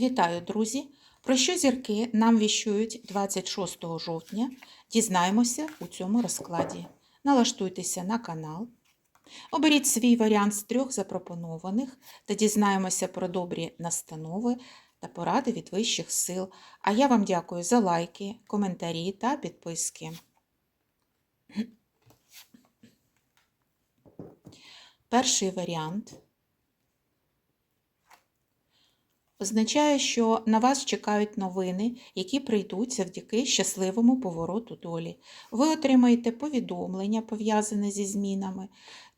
Вітаю, друзі! Про що зірки нам віщують 26 жовтня? Дізнаємося у цьому розкладі. Налаштуйтеся на канал. Оберіть свій варіант з трьох запропонованих та дізнаємося про добрі настанови та поради від вищих сил. А я вам дякую за лайки, коментарі та підписки. Перший варіант означає, що на вас чекають новини, які прийдуть завдяки щасливому повороту долі. Ви отримаєте повідомлення, пов'язане зі змінами.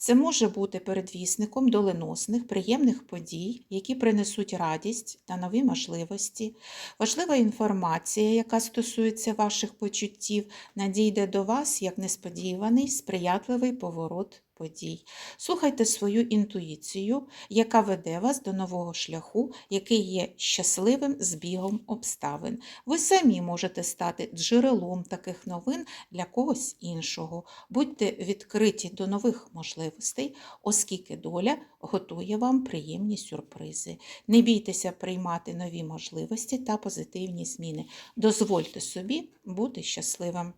Це може бути передвісником доленосних, приємних подій, які принесуть радість та нові можливості. Важлива інформація, яка стосується ваших почуттів, надійде до вас як несподіваний, сприятливий поворот подій. Слухайте свою інтуїцію, яка веде вас до нового шляху, який є щасливим збігом обставин. Ви самі можете стати джерелом таких новин для когось іншого. Будьте відкриті до нових можливостей, оскільки доля готує вам приємні сюрпризи. Не бійтеся приймати нові можливості та позитивні зміни. Дозвольте собі бути щасливим.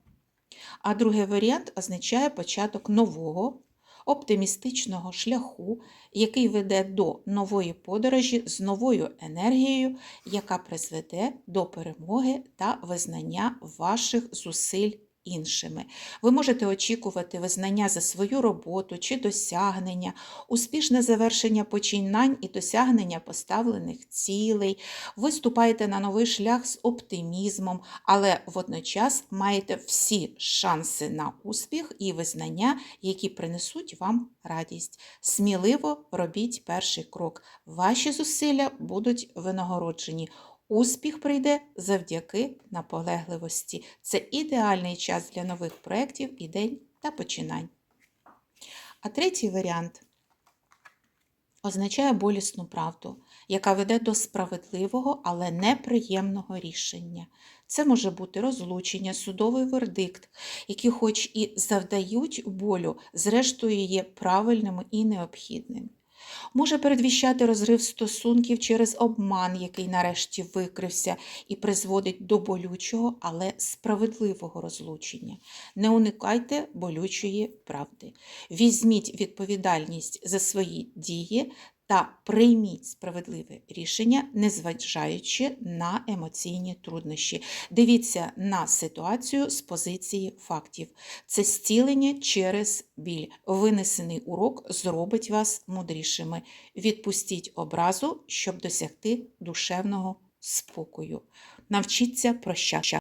А другий варіант означає початок нового оптимістичного шляху, який веде до нової подорожі з новою енергією, яка призведе до перемоги та визнання ваших зусиль іншими. Ви можете очікувати визнання за свою роботу чи досягнення, успішне завершення починань і досягнення поставлених цілей. Ви ступаєте на новий шлях з оптимізмом, але водночас маєте всі шанси на успіх і визнання, які принесуть вам радість. Сміливо робіть перший крок. Ваші зусилля будуть винагороджені. Успіх прийде завдяки наполегливості. Це ідеальний час для нових проєктів, ідей та починань. А третій варіант означає болісну правду, яка веде до справедливого, але неприємного рішення. Це може бути розлучення, судовий вердикт, які, хоч і завдають болю, зрештою є правильним і необхідним може передвіщати розрив стосунків через обман, який нарешті викрився, і призводить до болючого, але справедливого розлучення. Не уникайте болючої правди. Візьміть відповідальність за свої дії та прийміть справедливе рішення, незважаючи на емоційні труднощі. Дивіться на ситуацію з позиції фактів. Це зцілення через біль. Винесений урок зробить вас мудрішими. Відпустіть образу, щоб досягти душевного спокою. Навчіться прощати.